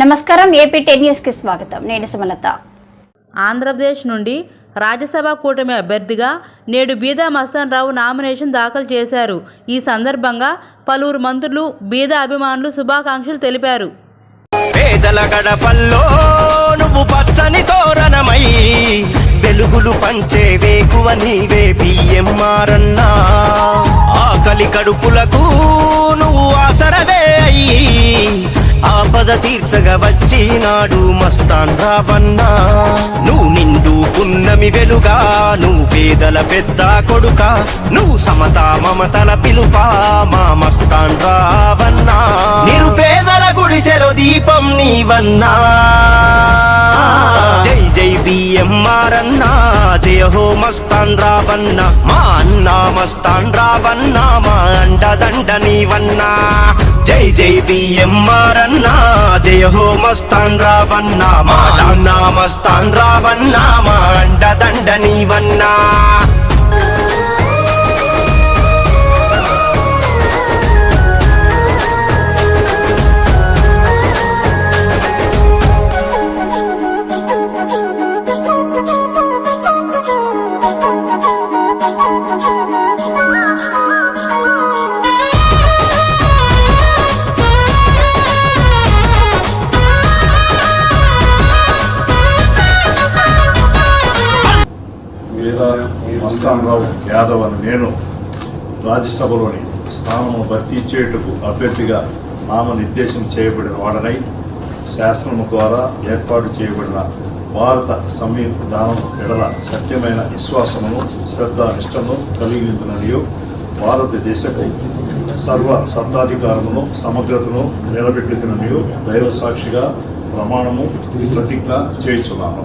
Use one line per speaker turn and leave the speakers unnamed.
నమస్కారం AP ten న్యూస్కి స్వాగతం. నేను సుమలత.
ఆంధ్రప్రదేశ్ నుండి రాజ్యసభ కూటమి అభ్యర్థిగా నేడు బీదా మస్తాన్ రావు నామినేషన్ దాఖలు చేశారు. ఈ సందర్భంగా పలువురు మంత్రులు బీదా అభిమానులు శుభాకాంక్షలు తెలిపారు.
పేదల గడపల్లో నువ్వు పచ్చని తోరణమై వెలుగులు పంచే వేకువ నీవే బియ్యమ్మారన్నా ఆకలి కడుపులకు నువ్వు ఆసరవే అయ్యి. ఆపద తీర్చగా వచ్చినాడు మస్తాన్ రావన్నా. నువ్వు నిండు పున్నమి వెలుగా నువ్వు పేదల పెద్ద కొడుక. నువ్వు సమతా మమతల పిలుపా మా మస్తాన్ రావన్నా. నిరుపేదల గుడిసెలో దీపం నీవన్నా. బిఎంఆర్ అన్నా జయ మస్తాన్ రావన్న మా అన్నా మస్తాన్ రావన్న మా అండదండ నీవన్నా జై జై బిఎంఆర్ అన్నా జయ హో మస్తాన్ రావన్నా మా అన్నా మస్తాన్ రావన్నా మా అండదండ నీవన్నా
మస్తానరావు యాదవ్ అని నేను రాజ్యసభలోని స్థానము భర్తీ చేయుటకు అభ్యర్థిగా నామనిర్దేశం చేయబడిన వాడనై శాసనము ద్వారా ఏర్పాటు చేయబడిన భారత సంవిధానం ఎడల సత్యమైన విశ్వాసమును శ్రద్ధానిష్టను కలిగిందననియు భారతదేశపు సర్వ సత్తాధికారమును సమగ్రతను నిలబెట్టుతున్ననియు దైవ సాక్షిగా ప్రమాణము ప్రతిజ్ఞ చేయుచున్నాను.